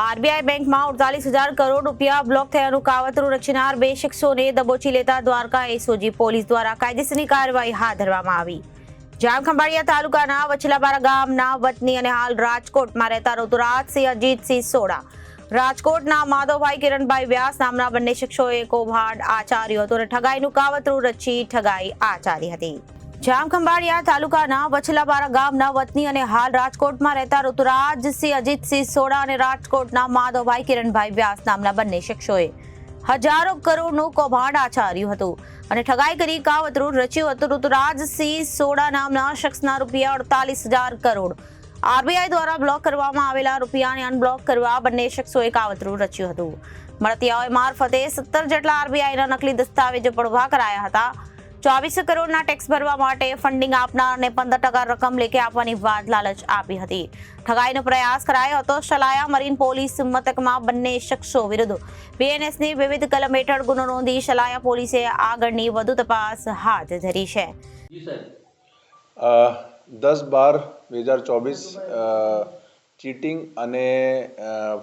RBI બેંકમાં અડતાલીસ હજાર કરોડ રૂપિયા બ્લોક થયાનું કાવતરું રચનાર બે શખ્સોને દબોચી લેતા દ્વારકા એસઓજી પોલીસ દ્વારા કાયદેસરની કાર્યવાહી હાથ ધરવામાં આવી. જામખંભાળિયા તાલુકાના વચલાબારા ગામના વતની અને હાલ રાજકોટમાં રહેતા ઋતુરાજસિંહ અજીતસિંહ સોડા. રાજકોટના માધવભાઈ કિરણભાઈ વ્યાસ નામના બંને શખ્સોએ કૌભાંડ આચાર્યું હતું અને ઠગાઈનું કાવતરું રચી ઠગાઈ આચારી હતી. જામખંભાળિયા તાલુકાના વછલાબારા ગામના વતની અને હાલ રાજકોટમાં રહેતા ઋતુરાજસિંહ, અજીતસિંહ સોડા અને રાજકોટના માધવભાઈ કિરણભાઈ વ્યાસ નામના બંને શખ્સોએ હજારો કરોડનું કૌભાંડ આચાર્યું હતું અને ઠગાઈ કરી કાવતરું રચ્યું હતું. ઋતુરાજસિંહ સોડા નામના શખ્સના રૂપિયા અડતાલીસ હજાર કરોડ આરબીઆઈ દ્વારા બ્લોક કરવામાં આવેલા રૂપિયાને અનબ્લોક કરવા બંને શખ્સોએ કાવતરું રચ્યું હતું. મળતિયાઓએ મારફતે સત્તર જેટલા આરબીઆઈના નકલી દસ્તાવેજો પણ ઊભા કરાયા હતા. ચોવીસ કરોડના ટેક્સ ભરવા માટે ફંડિંગ આપનારને પંદર ટકા રકમ લેખે આપવાની વાત લાલચ આપી હતી. ઠગાઈનો પ્રયાસ કરાયો હતો. શલાયા મરીન પોલીસ મથકમાં બંને શખ્સો વિરુદ્ધ. બીએનએસની વિવિધ કલમ હેઠળ ગુનો નોંધી શલાયા પોલીસે આગળની વધુ તપાસ હાથ ધરી છે. દસ બાર બે હજાર ચોવીસ ચીટિંગ અને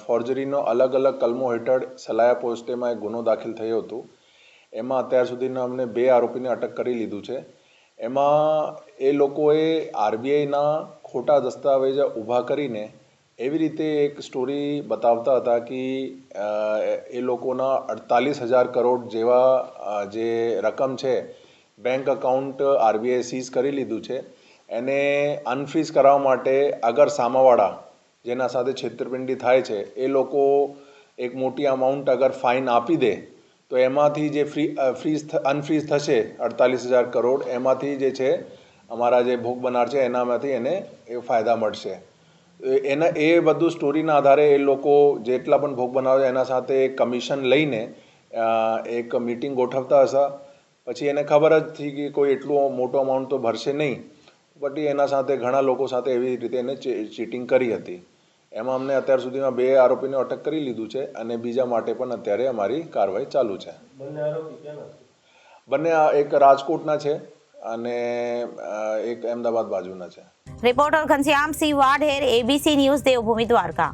ફોર્જરીનો અલગ અલગ કલમો હેઠળ સલાયા પોસ્ટેમાં એક ગુનો દાખલ થયો હતો. એમાં અત્યાર સુધીના અમને બે આરોપીને અટક કરી લીધું છે. એમાં એ લોકોએ આરબીઆઈના ખોટા દસ્તાવેજ ઊભા કરીને એવી રીતે એક સ્ટોરી બતાવતા હતા કે એ લોકોના અડતાલીસ હજાર કરોડ જેવા જે રકમ છે, બેંક અકાઉન્ટ આરબીઆઈ સીઝ કરી લીધું છે. એને અનફ્રીઝ કરાવવા માટે અગર સામાવાળા જેના સાથે છેતરપિંડી થાય છે, એ લોકો એક મોટી અમાઉન્ટ અગર ફાઇન આપી દે તો એમાંથી જે ફ્રી ફ્રીઝ અનફ્રીઝ થશે અડતાલીસ હજાર કરોડ, એમાંથી જે છે, અમારા જે ભોગ બનાર છે, એનામાંથી એને એ ફાયદા મળશે. એના, એ બધું સ્ટોરીના આધારે એ લોકો જેટલા પણ ભોગ બનાવે એના સાથે કમિશન લઈને એક મીટિંગ ગોઠવતા હતા પછી એને ખબર જ થઈ કે કોઈ એટલું મોટો અમાઉન્ટ તો ભરશે નહીં. બટ એના સાથે ઘણા લોકો સાથે એવી રીતે એને ચીટિંગ કરી હતી. એમાં અમને અત્યાર સુધીમાં બે આરોપીને અટક કરી લીધું છે અને બીજા માટે પણ અત્યારે અમારી કાર્યવાહી ચાલુ છે. બંને એક રાજકોટના છે અને એક અમદાવાદ બાજુના છે. Reporter Ghanshyamsinh Vadher ABC news Devbhumi Dwarka.